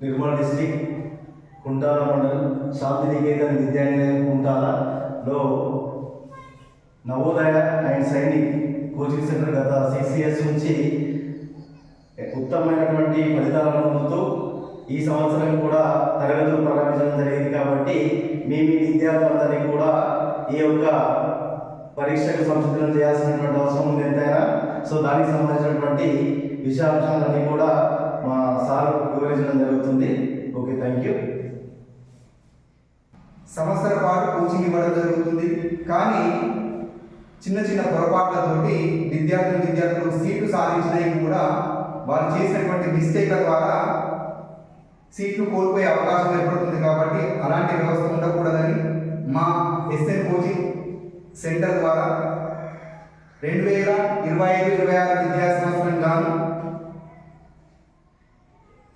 Nirmal district Kuntala మండలం శాంతి నికేతన్ విద్యాలయం కుంటాలలో Navodaya and Sainik coaching centre గత సిక్స్ ఇయర్స్ నుంచి ఉత్తమమైనటువంటి ఫలితాలను పొందుతూ ఈ సంవత్సరం కూడా తరగతులు ప్రారంభించడం జరిగింది కాబట్టి మీ మీ విద్యార్థులందరినీ కూడా ఈ యొక్క పరీక్షకు సంసిద్ధం చేయాల్సినటువంటి అవసరం ఉంది ఎంతైనా. సో దానికి సంబంధించినటువంటి విషయాంశాలన్నీ కూడా మా సార్ వివరించడం జరుగుతుంది. Okay thank you. సంవత్సర పాటు కోచింగ్ ఇవ్వడం జరుగుతుంది. కానీ చిన్న చిన్న పొరపాట్లతోటి విద్యార్థులు విద్యార్థులు సీట్లు సాధించినవి కూడా వాళ్ళు చేసినటువంటి మిస్టేక్ల ద్వారా సీట్లు కోల్పోయే అవకాశం ఏర్పడుతుంది కాబట్టి అలాంటి వ్యవస్థ ఉండకూడదని మా ఎస్ఎన్ కోచింగ్ సెంటర్ ద్వారా రెండు వేల ఇరవై ఐదు ఇరవై ఆరు విద్యా సంవత్సరం గాను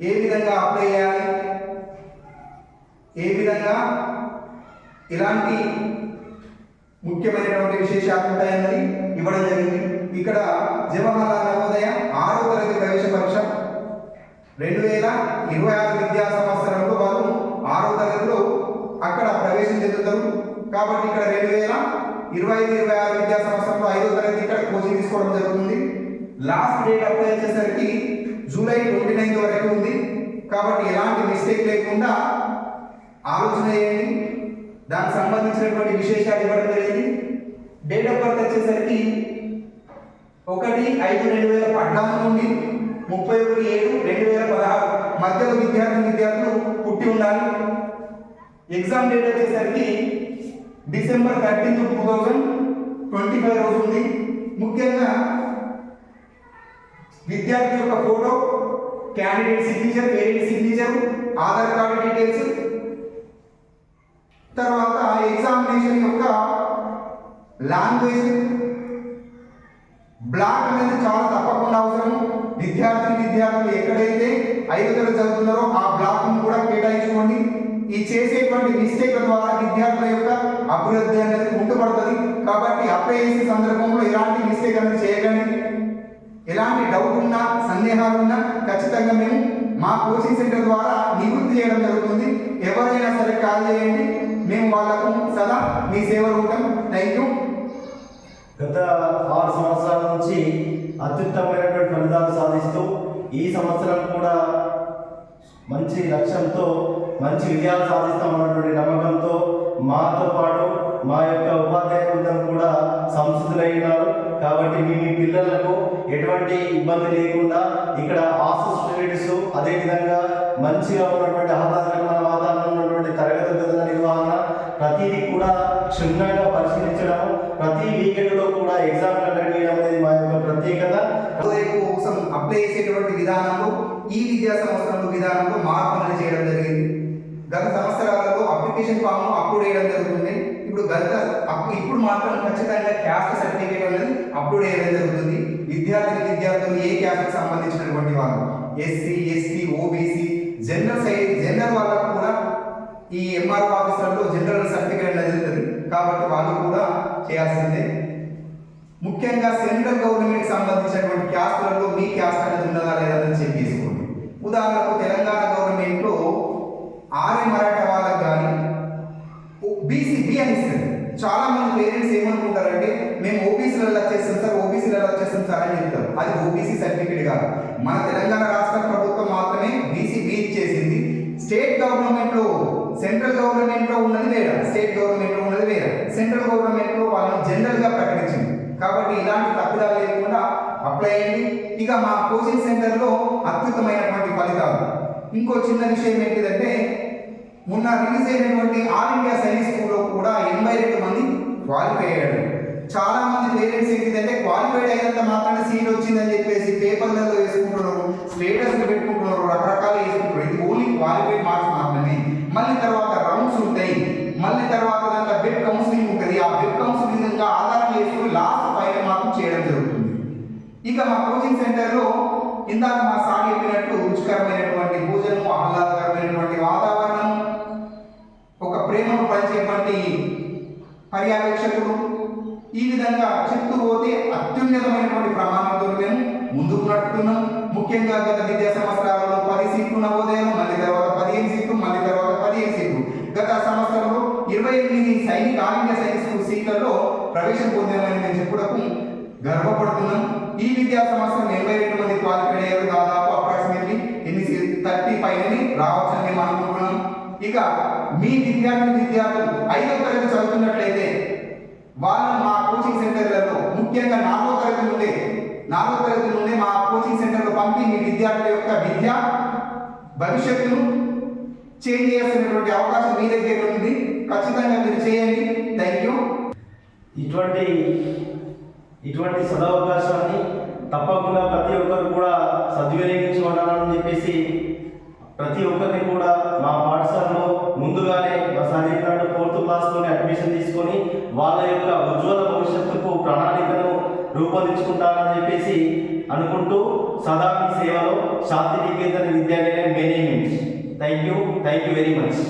ఏ విధంగా అప్లై చేయాలి? ఏ విధంగా? ఇలాంటి ముఖ్యమైనటువంటి విశేషాలు ఉంటాయన్నది ఇవ్వడం జరిగింది. ఇక్కడ జవహర్లాల్ నవోదయ ఆరో తరగతి ప్రవేశ పరీక్ష. రెండు వేల ఇరవై ఆరు విద్యా సంవత్సరంలో వాళ్ళు ఆరో తరగతిలో అక్కడ ప్రవేశం చెందుతారు. కాబట్టి ఇక్కడ రెండు వేల ఇరవై ఐదు ఇరవై ఆరు విద్యా సంవత్సరంలో ఐదో తరగతి ఇక్కడ కోచింగ్ తీసుకోవడం జరుగుతుంది. లాస్ట్ డేట్ అప్లై చేసేసరికి జూలై ట్వంటీ నైన్త్ వరకు ఉంది. కాబట్టి ఎలాంటి మిస్టేక్ లేకుండా ఆలోచన చేయండి. దానికి సంబంధించినటువంటి విశేషాలు ఇవ్వడం జరిగింది. డేట్ ఆఫ్ బర్త్ వచ్చేసరికి ఒకటి ఐదు రెండు వేల పద్నాలుగు నుండి ముప్పై ఒకటి ఏడు రెండు వేల పదహారు మధ్యలో విద్యార్థి విద్యార్థులు పుట్టి ఉండాలి. ఎగ్జామ్ డేట్ వచ్చేసరికి December thirteenth two thousand twenty five రోజు ఉంది. ముఖ్యంగా విద్యార్థి యొక్క photo candidate signature parent signature Aadhaar card details తర్వాత ఎగ్జామినేషన్ యొక్క లాంగ్వేజ్ బ్లాక్ అనేది చాలా తప్పకుండా అవసరం. విద్యార్థి విద్యార్థులు ఎక్కడైతే ఐదు తరగతి చదువుతున్నారో ఆ బ్లాక్ను కూడా కేటాయించుకోండి. ఈ చేసేటువంటి మిస్టేక్ ద్వారా విద్యార్థుల యొక్క అభివృద్ధి అనేది కుంటుపడుతుంది కాబట్టి అప్లై చేసే సందర్భంలో ఎలాంటి మిస్టేక్ అనేది చేయకండి. ఎలాంటి డౌట్ ఉన్నా సందేహాలు ఉన్నా ఖచ్చితంగా మేము మా కోచింగ్ సెంటర్ ద్వారా నివృత్తి చేయడం జరుగుతుంది. ఎవరైనా సరే కాల్ చేయండి. మేము వాళ్ళకు సదా మీ సేవలు ఉంటాం. థ్యాంక్ యూ గత ఆరు సంవత్సరాల నుంచి అత్యుత్తమైనటువంటి ఫలితాలు సాధిస్తూ ఈ సంవత్సరం కూడా మంచి లక్ష్యంతో మంచి విజయాలు సాధిస్తామన్నటువంటి నమ్మకంతో మాతో పాటు మా యొక్క ఉపాధ్యాయులందరూ కూడా సంసిద్ధులైనారు. కాబట్టి మీ మీ పిల్లలకు ఎటువంటి ఇబ్బంది లేకుండా ఇక్కడ హాస్టల్ అదేవిధంగా మంచిగా ఉన్నటువంటి ఆహ్లాదకరమైన వాతావరణం ఉన్నటువంటి తరగతి గదుల నిర్వహణ ప్రతిదీ కూడా క్షుణ్ణంగా పరిశీలించడం ప్రతి వీకెండ్లో కూడా ఎగ్జామ్ కండక్ట్ చేయడం అనేది మా యొక్క ప్రత్యేకత. రేపు కోసం అప్లై చేసేటువంటి విధానంలో ఈ విద్యా సంవత్సరంలో విధానంలో మార్పు అనేది చేయడం జరిగింది గత సంవత్సరాలలో అప్లికేషన్ ఫామ్ అప్లోడ్ చేయడం జరుగుతుంది భర్త అప్పుడు ఇప్పుడు మాత్రం ఖచ్చితంగా క్యాస్ట్ సర్టిఫికేట్ అనేది అప్లోడ్ చేయడం జరుగుతుంది. విద్యార్థి విద్యార్థులు ఏ క్యాస్ట్కి సంబంధించినటువంటి వాళ్ళు? SC ST OBC general side general వాళ్ళకు కూడా ఈ ఎంఆర్ ఆఫీసర్లో జనరల్ సర్టిఫికేట్ అనేది కాబట్టి వాళ్ళు కూడా చేయాల్సిందే. ముఖ్యంగా సెంట్రల్ గవర్నమెంట్ సంబంధించినటువంటి క్యాస్ట్లలో మీ క్యాస్ట్ అనేది ఉన్నదా లేదా అని చెక్ చేసుకోండి. ఉదాహరణకు తెలంగాణ గవర్నమెంట్లో ఆర్య మరాఠా చాలా మంది పేరెంట్స్ ఏమనుకుంటారంటే మేము ఓబీసీలలో వచ్చేస్తాం సార్ ఓబీసీలలో వచ్చేస్తాం సార్ అని చెప్తారు. అది ఓబీసీ సర్టిఫికేట్ కాదు. మన తెలంగాణ రాష్ట్ర ప్రభుత్వం మాత్రమే బీసీ బీచ్ చేసింది. స్టేట్ గవర్నమెంట్లో సెంట్రల్ గవర్నమెంట్లో ఉన్నది వేరే. స్టేట్ గవర్నమెంట్లో ఉన్నది వేరే. సెంట్రల్ గవర్నమెంట్లో వాళ్ళని జనరల్గా ప్రకటించింది. కాబట్టి ఇలాంటి తప్పిదాలు లేకుండా అప్లై అయ్యింది ఇక మా కోచింగ్ సెంటర్లో అద్భుతమైనటువంటి ఫలితాలు. ఇంకో చిన్న విషయం ఏంటిదంటే మొన్న రిలీజ్ అయినటువంటి ఆల్ ఇండియా సైన్స్ స్కూల్లో కూడా ఎనభై రెండు మంది క్వాలిఫై అయ్యారు. చాలా మంది పేరెంట్స్ ఏంటిదంటే క్వాలిఫైడ్ అయినంత మాత్రమే సీట్ వచ్చిందని చెప్పేసి పేపర్లలో వేసుకుంటున్నారు స్టేటస్ పెట్టుకుంటున్నారు రకరకాలు వేసుకుంటున్నారు. ఇది ఓన్లీ క్వాలిఫైడ్ మార్క్స్ మాత్రమే. మళ్ళీ తర్వాత రౌండ్స్ ఉంటాయి. మళ్ళీ తర్వాత దాంట్లో బెడ్ కౌన్సిలింగ్ ఉంటుంది. ఆ బెడ్ కౌన్సిలింగ్ ఇంకా ఆధారం చేసుకుని లాస్ట్ ఫైనల్ మార్క్ చేయడం జరుగుతుంది. ఇక మా కోచింగ్ సెంటర్లో ఇందాక మా సార్ చెప్పినట్టు రుచికరమైనటువంటి భోజనము ఆహ్లాదకరమైనటువంటి వాతావరణం ప్రేమను పంచేటువంటి పర్యవేక్షకుడు. ఈ విధంగా చెప్తూ పోతే అత్యున్నతమైనటువంటి ప్రమాణంతో మేము ముందుకు నడుపుతున్నాం ముఖ్యంగా గత విద్యా సంవత్సరాలలో పది సీట్లు నవోదయం మళ్ళీ తర్వాత పదిహేను సీట్లు మళ్ళీ తర్వాత పదిహేను సీట్లు. గత సంవత్సరంలో ఇరవై ఎనిమిది సైనిక ఆలింగ సైన్స్ సీట్లలో ప్రవేశం పొందామని నేను చెప్పడకు గర్వపడుతున్నాం. ఈ విద్యా సంవత్సరం ఎనభై రెండు మంది క్వాలిఫైడ్ అయ్యారు. దాదాపు అప్రాక్సిమేట్లీ ఎన్ని థర్టీ పైన రావచ్చని మనం అనుకుంటున్నాం. ఇక మీ విద్యార్థి విద్యార్థులు ఐదో తరగతి చదువుతున్నట్లయితే వాళ్ళు మా కోచింగ్ సెంటర్లలో ముఖ్యంగా నాలుగో తరగతి నుండే నాలుగో తరగతి నుండే మా కోచింగ్ సెంటర్లో పంపి మీ విద్యార్థుల యొక్క విద్య భవిష్యత్తును చేంజ్ చేస్తున్నటువంటి అవకాశం మీ దగ్గర ఉంది. ఖచ్చితంగా మీరు చేయండి. థ్యాంక్ యూ ఇటువంటి ఇటువంటి సదవకాశాన్ని తప్పకుండా ప్రతి ఒక్కరు కూడా సద్వినియోగించుకోవాలని చెప్పేసి ప్రతి ఒక్కరిని కూడా మా పాఠశాలలో ముందుగానే మా సార్ ఫోర్త్ క్లాస్లోనే అడ్మిషన్ తీసుకొని వాళ్ళ యొక్క ఉజ్వల భవిష్యత్తుకు ప్రణాళికను రూపొందించుకుంటారని చెప్పేసి అనుకుంటూ సదా మీ సేవలో శాంతి నికేతన విద్యాలయం management thank you thank you very much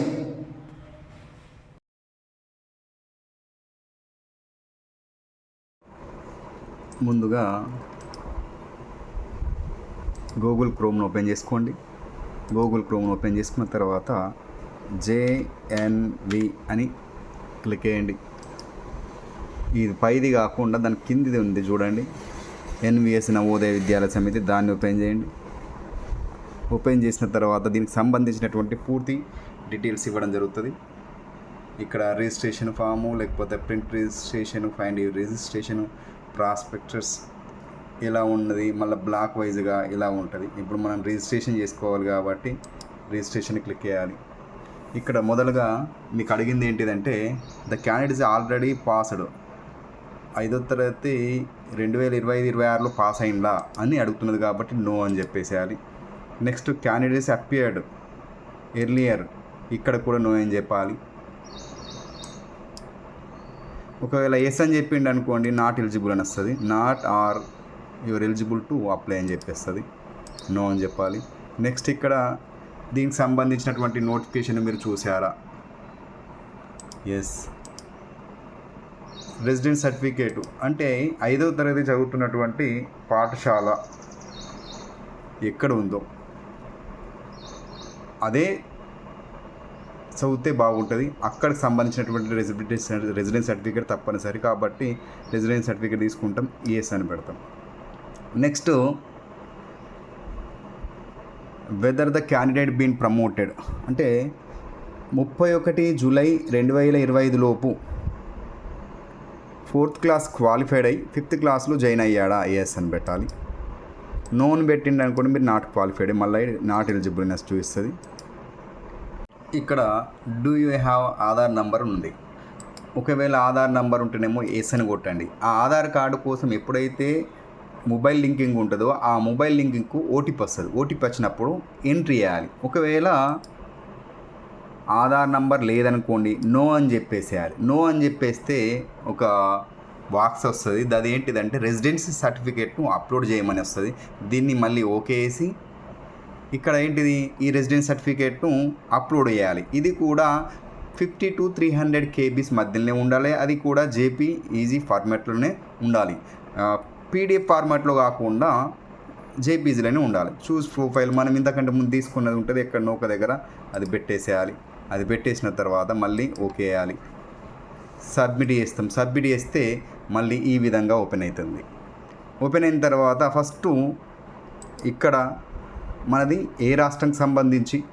ముందుగా గూగుల్ క్రోమ్ను ఓపెన్ చేసుకోండి. గూగుల్ క్రోమ్ను ఓపెన్ చేసుకున్న తర్వాత జేఎన్వి అని క్లిక్ చేయండి. ఇది పైది కాకుండా దాని కిందిది ఉంది చూడండి. ఎన్విఎస్ నవోదయ విద్యాలయ సమితి దాన్ని ఓపెన్ చేయండి. ఓపెన్ చేసిన తర్వాత దీనికి సంబంధించినటువంటి పూర్తి డీటెయిల్స్ ఇవ్వడం జరుగుతుంది. ఇక్కడ రిజిస్ట్రేషన్ ఫాము లేకపోతే print registration find registration prospectus ఇలా ఉన్నది మళ్ళీ బ్లాక్ వైజ్గా ఇలా ఉంటుంది. ఇప్పుడు మనం రిజిస్ట్రేషన్ చేసుకోవాలి కాబట్టి రిజిస్ట్రేషన్ క్లిక్ చేయాలి. ఇక్కడ మొదలుగా మీకు అడిగింది ఏంటిదంటే the candidate is already passed ఐదో తరగతి రెండు వేల ఇరవై ఐదు ఇరవై ఆరులో పాస్ అయిందా అని అడుగుతున్నది కాబట్టి నో అని చెప్పేసేయాలి. నెక్స్ట్ క్యాండిడేట్స్ అపియర్డ్ ఎర్లియర్ ఇక్కడ కూడా నో అని చెప్పాలి. ఒకవేళ ఎస్ అని చెప్పిండు అనుకోండి నాట్ ఎలిజిబుల్ అని వస్తుంది. Not are your eligible to apply అని చెప్పేస్తుంది. నో అని చెప్పాలి. నెక్స్ట్ ఇక్కడ దీనికి సంబంధించినటువంటి నోటిఫికేషన్ మీరు చూసారా ఎస్ రెసిడెన్స్ సర్టిఫికేటు అంటే ఐదవ తరగతి చదువుతున్నటువంటి పాఠశాల ఎక్కడ ఉందో అదే చదివితే బాగుంటుంది. అక్కడికి సంబంధించినటువంటి రెసిడెన్స్ రెసిడెన్స్ సర్టిఫికేట్ తప్పనిసరి కాబట్టి రెసిడెన్స్ సర్టిఫికేట్ తీసుకుంటాం. ఈఎస్ అని పెడతాం. Next whether the candidate been promoted అంటే ముప్పై ఒకటి జూలై రెండు వేల ఇరవై ఐదు లోపు ఫోర్త్ క్లాస్ క్వాలిఫైడ్ అయ్యి ఫిఫ్త్ క్లాస్లో జాయిన్ అయ్యాడా ఐఏఎస్ అని పెట్టాలి. నోన్ పెట్టిండి అనుకోండి మీరు నాట్ క్వాలిఫైడ్ మళ్ళీ నాట్ ఎలిజిబుల్నెస్ చూపిస్తుంది. ఇక్కడ do you have Aadhaar number ఉంది. ఒకవేళ ఆధార్ నంబర్ ఉంటేనేమో ఏసని అని కొట్టండి. ఆ ఆధార్ కార్డు కోసం ఎప్పుడైతే మొబైల్ లింకింగ్ ఉంటుందో ఆ మొబైల్ లింకింగ్కు ఓటీపీ వస్తుంది. ఓటీపీ వచ్చినప్పుడు ఎంట్రీ చేయాలి. ఒకవేళ ఆధార్ నంబర్ లేదనుకోండి నో అని చెప్పేసేయాలి. నో అని చెప్పేస్తే ఒక బాక్స్ వస్తుంది. అది ఏంటిదంటే రెసిడెన్సీ సర్టిఫికేట్ను అప్లోడ్ చేయమని వస్తుంది. దీన్ని మళ్ళీ ఓకే వేసి ఇక్కడ ఏంటిది? ఈ రెసిడెన్స్ సర్టిఫికేట్ను అప్లోడ్ చేయాలి. ఇది కూడా fifty to three hundred KBs మధ్యలోనే ఉండాలి. అది కూడా జేపీ ఈజీ ఫార్మాట్లోనే ఉండాలి. పీడిఎఫ్ ఫార్మాట్లో కాకుండా జేపీజీలోనే ఉండాలి. చూస్ ప్రొఫైల్ మనం ఇంతకంటే ముందు తీసుకున్నది ఉంటుంది ఎక్కడనో ఒక దగ్గర. అది పెట్టేసేయాలి. అది పెట్టేసిన తర్వాత మళ్ళీ ఓకే వేయాలి. సబ్మిట్ చేస్తాం. సబ్మిట్ చేస్తే మళ్ళీ ఈ విధంగా ఓపెన్ అవుతుంది. ఓపెన్ అయిన తర్వాత ఫస్ట్ ఇక్కడ మనది ఏ రాష్ట్రానికి సంబంధించి?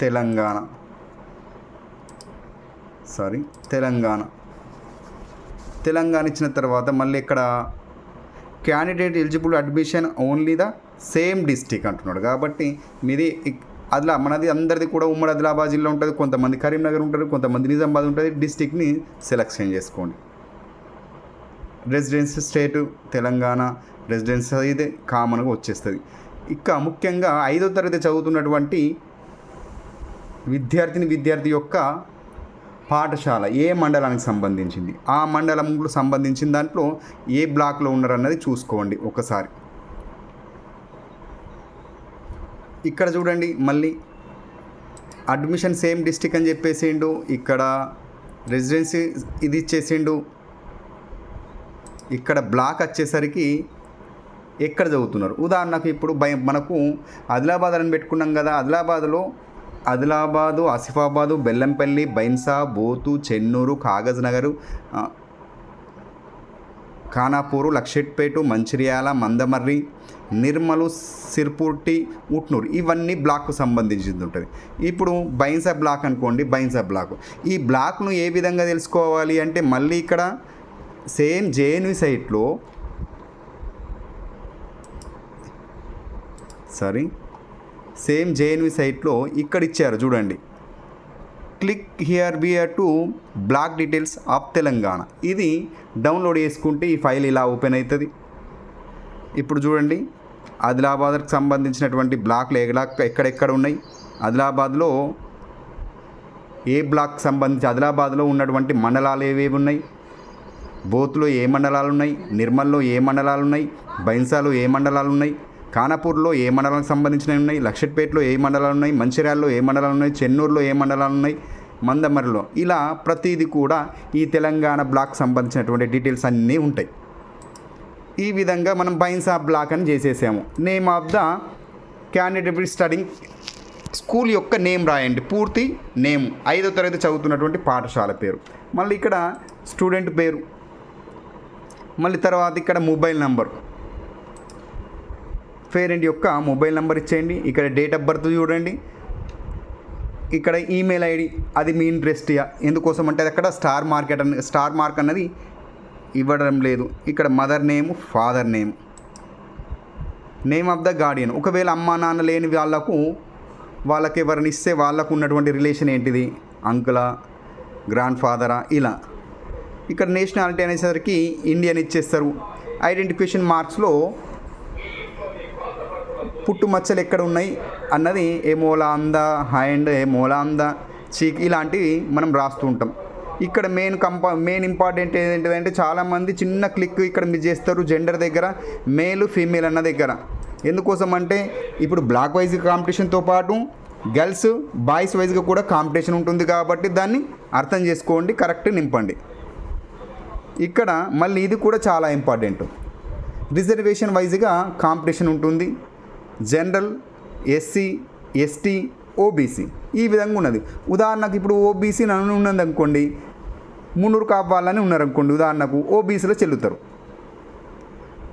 తెలంగాణ. సారీ తెలంగాణ. తెలంగాణ ఇచ్చిన తర్వాత మళ్ళీ ఇక్కడ candidate eligible admission only the same district అంటున్నాడు. కాబట్టి మీది ఇక్- అదిలా మనది అందరిది కూడా ఉమ్మడి ఆదిలాబాద్ జిల్లా ఉంటుంది కొంతమంది కరీంనగర్ ఉంటారు కొంతమంది నిజామాబాద్ ఉంటుంది. డిస్టిక్ని సెలెక్షన్ చేసుకోండి. రెసిడెన్స్ స్టేట్ తెలంగాణ రెసిడెన్స్ అయితే కామన్గా వచ్చేస్తుంది. ఇక ముఖ్యంగా ఐదో తరగతి చదువుతున్నటువంటి విద్యార్థిని విద్యార్థి యొక్క పాఠశాల ఏ మండలానికి సంబంధించింది? ఆ మండలంకు సంబంధించిన దాంట్లో ఏ బ్లాక్లో ఉన్నారన్నది చూసుకోండి ఒకసారి. ఇక్కడ చూడండి మళ్ళీ అడ్మిషన్ సేమ్ డిస్టిక్ అని చెప్పేసిండు ఇక్కడ రెసిడెన్సీ ఇది ఇచ్చేసిండు. ఇక్కడ బ్లాక్ వచ్చేసరికి ఎక్కడ చదువుతున్నారు? ఉదాహరణకు ఇప్పుడు భయం మనకు ఆదిలాబాద్ అని పెట్టుకున్నాం కదా ఆదిలాబాద్లో ఆదిలాబాదు ఆసిఫాబాదు బెల్లంపల్లి బైన్సా బోతు చెన్నూరు కాగజ్ నగరు ఖానాపూరు లక్షెట్పేటు మంచిర్యాల మందమర్రి నిర్మలు సిర్పూర్టి ఉట్నూరు. ఇవన్నీ బ్లాక్కు సంబంధించింది ఉంటుంది ఇప్పుడు బైన్సా బ్లాక్ అనుకోండి బైన్సా బ్లాక్. ఈ బ్లాక్ను ఏ విధంగా తెలుసుకోవాలి అంటే మళ్ళీ ఇక్కడ సేమ్ జేఎన్వి సైట్లో సారీ సేమ్ జేఎన్వి సైట్లో ఇక్కడ ఇచ్చారు చూడండి. Click here bear to block details of Telangana. ఇది డౌన్లోడ్ చేసుకుంటే ఈ ఫైల్ ఇలా ఓపెన్ అవుతుంది ఇప్పుడు చూడండి ఆదిలాబాద్కి సంబంధించినటువంటి బ్లాక్లు ఎక్కడ ఎక్కడెక్కడ ఉన్నాయి? ఆదిలాబాద్లో ఏ బ్లాక్ సంబంధించి ఆదిలాబాద్లో ఉన్నటువంటి మండలాలు ఏవేవి ఉన్నాయి? బోత్లో ఏ మండలాలు ఉన్నాయి? నిర్మల్లో ఏ మండలాలు ఉన్నాయి? బైన్సాలో ఏ మండలాలు ఉన్నాయి? ఖానాపూర్లో ఏ మండలానికి సంబంధించినవి ఉన్నాయి? లక్షట్పేటలో ఏ మండలాలు ఉన్నాయి? మంచిర్యాలలో ఏ మండలాలు ఉన్నాయి? చెన్నూరులో ఏ మండలాలు ఉన్నాయి? మందమరిలో ఇలా ప్రతిదీ కూడా ఈ తెలంగాణ బ్లాక్ సంబంధించినటువంటి డీటెయిల్స్ అన్నీ ఉంటాయి. ఈ విధంగా మనం బైన్సా బ్లాక్ అని చేసేసాము. Name of the candidate studying school యొక్క నేమ్ రాయండి. పూర్తి నేమ్. ఐదో తరగతి చదువుతున్నటువంటి పాఠశాల పేరు. మళ్ళీ ఇక్కడ స్టూడెంట్ పేరు. మళ్ళీ తర్వాత ఇక్కడ మొబైల్ నెంబర్. పేరెంట్ యొక్క మొబైల్ నెంబర్ ఇచ్చేయండి. ఇక్కడ డేట్ ఆఫ్ బర్త్ చూడండి. ఇక్కడ ఈమెయిల్ ఐడి అది మీ ఇంట్రెస్ట్ ఎందుకోసం అంటే అక్కడ స్టార్ మార్కెట్ అన్న స్టార్ మార్క్ అన్నది ఇవ్వడం లేదు. ఇక్కడ mother name father name. Name of the guardian. ఒకవేళ అమ్మా నాన్న లేని వాళ్ళకు వాళ్ళకి ఎవరిని ఇస్తే వాళ్ళకు ఉన్నటువంటి రిలేషన్ ఏంటిది? అంకులా గ్రాండ్ ఫాదరా ఇలా. ఇక్కడ నేషనాలిటీ అనేసరికి ఇండియన్ ఇచ్చేస్తారు. ఐడెంటిఫికేషన్ మార్క్స్లో పుట్టుమచ్చలు ఎక్కడ ఉన్నాయి అన్నది ఏ మూల అంద హ్యాండ్ ఏ మూల చీక్ ఇలాంటివి మనం రాస్తూ ఉంటాం. ఇక్కడ మెయిన్ కంపా మెయిన్ ఇంపార్టెంట్ ఏంటిదంటే చాలామంది చిన్న క్లిక్ ఇక్కడ మిస్ చేస్తారు జెండర్ దగ్గర మేలు ఫీమేల్ అన్న దగ్గర. ఎందుకోసం అంటే ఇప్పుడు బ్లాక్ వైజ్ కాంపిటీషన్తో పాటు గర్ల్స్ బాయ్స్ వైజ్గా కూడా కాంపిటీషన్ ఉంటుంది కాబట్టి దాన్ని అర్థం చేసుకోండి కరెక్ట్ నింపండి. ఇక్కడ మళ్ళీ ఇది కూడా చాలా ఇంపార్టెంట్ రిజర్వేషన్ వైజ్గా కాంపిటీషన్ ఉంటుంది. General SC ST OBC. ఈ విధంగా ఉన్నది. ఉదాహరణకు ఇప్పుడు ఓబీసీ నన్ను ఉన్నది అనుకోండి మున్నూరు కాపాలని ఉన్నారనుకోండి ఉదాహరణకు ఓబీసీలో చెల్లుతారు.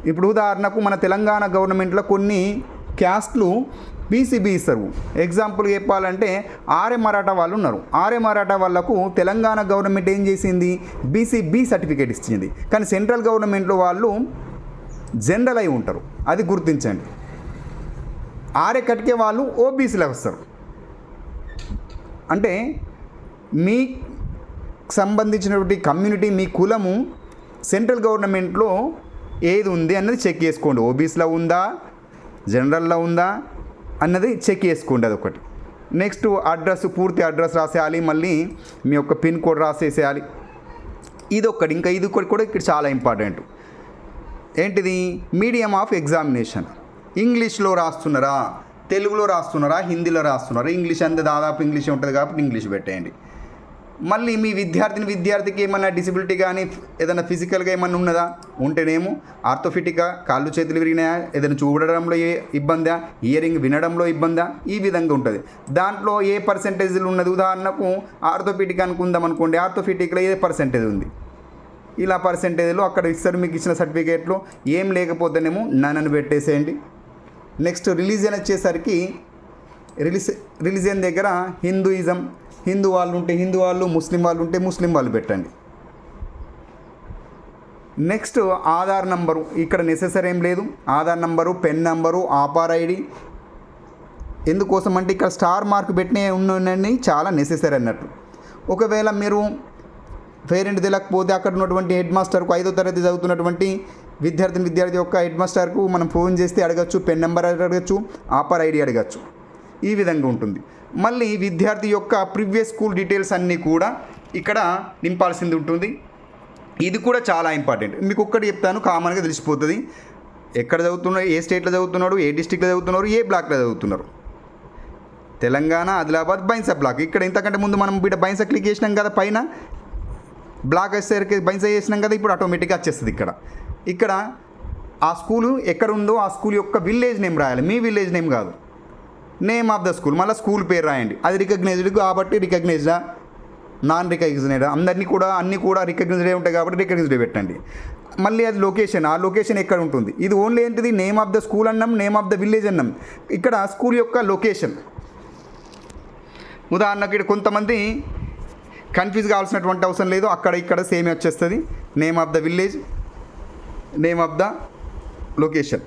ఇప్పుడు ఉదాహరణకు మన తెలంగాణ గవర్నమెంట్లో కొన్ని క్యాస్ట్లు బీసీబీ ఇస్తారు. ఎగ్జాంపుల్ చెప్పాలంటే ఆర్ఏ మరాఠా వాళ్ళు ఉన్నారు. ఆర్ఏ మరాఠా వాళ్ళకు తెలంగాణ గవర్నమెంట్ ఏం చేసింది? బీసీబీ సర్టిఫికేట్ ఇచ్చింది. కానీ సెంట్రల్ గవర్నమెంట్లో వాళ్ళు జనరల్ అయి ఉంటారు. అది గుర్తించండి. ఆర్ఏ కట్కే వాళ్ళు ఓబీసీలో వస్తారు. అంటే మీ సంబంధించినటువంటి కమ్యూనిటీ మీ కులము సెంట్రల్ గవర్నమెంట్లో ఏది ఉంది అన్నది చెక్ చేసుకోండి. ఓబీసీలో ఉందా? జనరల్లో ఉందా? అన్నది చెక్ చేసుకోండి అదొకటి. నెక్స్ట్ అడ్రస్ పూర్తి అడ్రస్ రాసేయాలి మళ్ళీ మీ యొక్క పిన్ కోడ్ రాసేసేయాలి. ఇది ఒక్కటి ఇంకా ఇది ఒకటి కూడా ఇక్కడ చాలా ఇంపార్టెంట్. ఏంటిది? Medium of examination. ఇంగ్లీష్లో రాస్తున్నారా? తెలుగులో రాస్తున్నారా? హిందీలో రాస్తున్నారా? ఇంగ్లీష్ అంతే దాదాపు ఇంగ్లీష్ ఉంటుంది కాబట్టి ఇంగ్లీష్ పెట్టేయండి. మళ్ళీ మీ విద్యార్థిని విద్యార్థికి ఏమైనా డిసబిలిటీ కానీ ఏదైనా ఫిజికల్గా ఏమన్నా ఉన్నదా? ఉంటేనేమో ఆర్థోఫిటిక్గా కాళ్ళు చేతులు విరిగినాయా? ఏదైనా చూడడంలో ఏ ఇబ్బందా? ఇయరింగ్ వినడంలో ఇబ్బందా? ఈ విధంగా ఉంటుంది. దాంట్లో ఏ పర్సెంటేజ్లు ఉన్నది? ఉదాహరణకు ఆర్థోఫిటిక్ అనుకుందాం అనుకోండి. ఆర్థోఫిటిక్లో ఏ పర్సెంటేజ్ ఉంది? ఇలా పర్సెంటేజ్లో అక్కడ ఇస్తారు మీకు ఇచ్చిన సర్టిఫికేట్లో. ఏం లేకపోతేనేమో నన్ను పెట్టేసేయండి. నెక్స్ట్ రిలీజియన్ వచ్చేసరికి రిలీజ్ రిలీజియన్ దగ్గర హిందూయిజం హిందూ వాళ్ళు ఉంటే హిందూ వాళ్ళు ముస్లిం వాళ్ళు ఉంటే ముస్లిం వాళ్ళు పెట్టండి. నెక్స్ట్ ఆధార్ నంబరు ఇక్కడ నెసెసరీ ఏం లేదు. Aadhaar number PEN number APAAR ID. ఎందుకోసం అంటే ఇక్కడ స్టార్ మార్క్ పెట్టిన ఉన్నవి చాలా నెసెసరీ అన్నట్టు. ఒకవేళ మీరు పేరెంట్ తెలియకపోతే అక్కడ ఉన్నటువంటి హెడ్ మాస్టర్కు ఐదో తరగతి చదువుతున్నటువంటి విద్యార్థిని విద్యార్థి యొక్క హెడ్ మాస్టర్కు మనం ఫోన్ చేస్తే అడగచ్చు పెన్ నెంబర్ అడగచ్చు ఆపర్ ఐడి అడగచ్చు. ఈ విధంగా ఉంటుంది. మళ్ళీ విద్యార్థి యొక్క ప్రీవియస్ స్కూల్ డీటెయిల్స్ అన్నీ కూడా ఇక్కడ నింపాల్సింది ఉంటుంది. ఇది కూడా చాలా ఇంపార్టెంట్. మీకు ఒక్కటి చెప్తాను కామన్గా తెలిసిపోతుంది. ఎక్కడ చదువుతున్నారు ఏ స్టేట్లో చదువుతున్నాడు ఏ డిస్టిక్లో చదువుతున్నారు ఏ బ్లాక్లో చదువుతున్నారు. తెలంగాణ ఆదిలాబాద్ బైన్స బ్లాక్. ఇక్కడ ఇంతకంటే ముందు మనం బిడ్డ బైన్స క్లిక్ చేసినాం కదా పైన బ్లాక్ వచ్చేసరికి బైన్స చేసినాం కదా ఇప్పుడు ఆటోమేటిక్గా వచ్చేస్తుంది ఇక్కడ. ఇక్కడ ఆ స్కూలు ఎక్కడ ఉందో ఆ స్కూల్ యొక్క విలేజ్ నేమ్ రాయాలి. మీ విలేజ్ నేమ్ కాదు. నేమ్ ఆఫ్ ద స్కూల్ మళ్ళీ స్కూల్ పేరు రాయండి. అది రికగ్నైజ్డ్ కాబట్టి రికగ్నైజ్డా నాన్ రికగ్నైజ్డ్ అందరినీ కూడా అన్నీ కూడా రికగ్నైజ్డ్ ఉంటాయి కాబట్టి రికగ్నైజ్డ్ పెట్టండి. మళ్ళీ అది లొకేషన్ ఆ లొకేషన్ ఎక్కడ ఉంటుంది? ఇది ఓన్లీ ఏంటిది? నేమ్ ఆఫ్ ద స్కూల్ అన్నాం నేమ్ ఆఫ్ ద విలేజ్ అన్నాం. ఇక్కడ స్కూల్ యొక్క లొకేషన్ ఉదాహరణకు ఇక్కడ కొంతమంది కన్ఫ్యూజ్ కావాల్సినటువంటి అవసరం లేదు. అక్కడ ఇక్కడ సేమ్ వచ్చేస్తుంది. Name of the village name of the location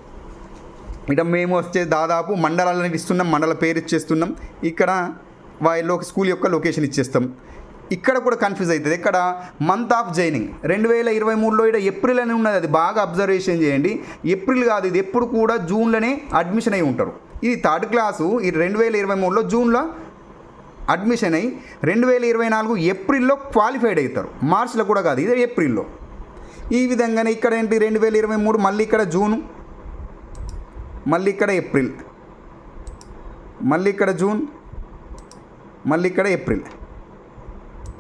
ఇక్కడ మేము వచ్చే దాదాపు మండలాలను ఇస్తున్నాం మండల పేరు ఇచ్చేస్తున్నాం. ఇక్కడ వాళ్ళ స్కూల్ యొక్క లొకేషన్ ఇచ్చేస్తాం. ఇక్కడ కూడా కన్ఫ్యూజ్ అవుతుంది. ఇక్కడ మంత్ ఆఫ్ జైనింగ్ రెండు వేల ఇరవై మూడులో ఇక్కడ ఏప్రిల్ అని ఉన్నది. అది బాగా అబ్జర్వేషన్ చేయండి. ఏప్రిల్ కాదు ఇది ఎప్పుడు కూడా జూన్లోనే అడ్మిషన్ అయి ఉంటారు. ఇది థర్డ్ క్లాసు ఇది రెండు వేల ఇరవై మూడులో జూన్లో అడ్మిషన్ అయ్యి రెండు వేల ఇరవై నాలుగు ఏప్రిల్లో క్వాలిఫైడ్ అవుతారు. మార్చ్లో కూడా కాదు ఇది ఏప్రిల్లో ఈ విధంగానే ఇక్కడ ఏంటి? రెండు వేల ఇరవై మూడు మళ్ళీ ఇక్కడ జూను. మళ్ళీ ఇక్కడ ఏప్రిల్. మళ్ళీ ఇక్కడ జూన్. మళ్ళీ ఇక్కడ ఏప్రిల్.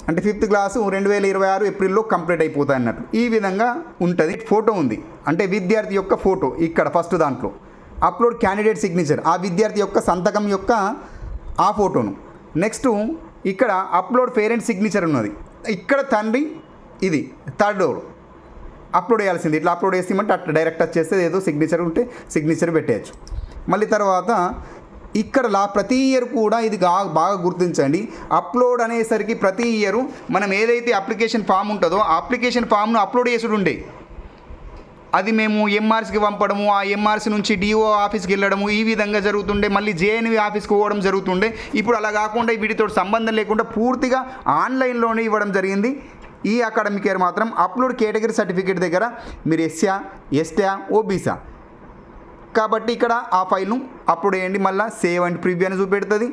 అంటే ఫిఫ్త్ క్లాసు రెండు వేల ఇరవై ఆరు ఏప్రిల్లో కంప్లీట్ అయిపోతాయి అన్నట్టు. ఈ విధంగా ఉంటుంది. ఫోటో ఉంది. అంటే విద్యార్థి యొక్క ఫోటో ఇక్కడ ఫస్ట్ దాంట్లో. Upload candidate signature. ఆ విద్యార్థి యొక్క సంతకం యొక్క ఆ ఫోటోను. నెక్స్ట్ ఇక్కడ అప్లోడ్ పేరెంట్ సిగ్నేచర్ ఉన్నది. ఇక్కడ తండ్రి ఇది. థర్డ్ డోర్ అప్లోడ్ చేయాల్సింది. ఇట్లా అప్లోడ్ చేసేయమంటే అట్లా డైరెక్ట్ వచ్చేస్తే ఏదో సిగ్నేచర్ ఉంటే సిగ్నేచర్ పెట్టేయచ్చు. మళ్ళీ తర్వాత ఇక్కడ లా ప్రతి ఇయర్ కూడా ఇది బాగా గుర్తించండి. అప్లోడ్ అనేసరికి ప్రతి ఇయర్ మనం ఏదైతే అప్లికేషన్ ఫామ్ ఉంటుందో ఆ అప్లికేషన్ ఫామ్ను అప్లోడ్ చేసుడు ఉండే అది మేము ఎంఆర్సీకి పంపడము ఆ ఎంఆర్సీ నుంచి డిఓ ఆఫీస్కి వెళ్ళడము ఈ విధంగా జరుగుతుండే. మళ్ళీ జేఎన్వి ఆఫీస్కి పోవడం జరుగుతుండే. ఇప్పుడు అలా కాకుండా వీటితో సంబంధం లేకుండా పూర్తిగా ఆన్లైన్లోనే ఇవ్వడం జరిగింది. ఈ అకాడమిక్ ఇయర్ మాత్రం అప్లోడ్ కేటగిరీ సర్టిఫికేట్ దగ్గర మీరు ఎస్సా ఎస్టా ఓబీసా కాబట్టి ఇక్కడ ఆ ఫైల్ను అప్లోడ్ చేయండి. మళ్ళీ సేవ్ అండ్ ప్రివ్యూ అని చూపెడుతుంది.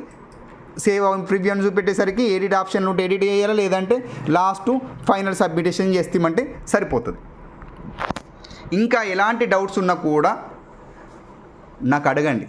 సేవ్ అండ్ ప్రివ్యూ అని చూపెట్టేసరికి ఎడిట్ ఆప్షన్ ఉంటే ఎడిట్ చేయాలా? లేదంటే లాస్ట్ ఫైనల్ సబ్మిటేషన్ చేస్తామంటే సరిపోతుంది. ఇంకా ఎలాంటి డౌట్స్ ఉన్నా కూడా నాకు అడగండి.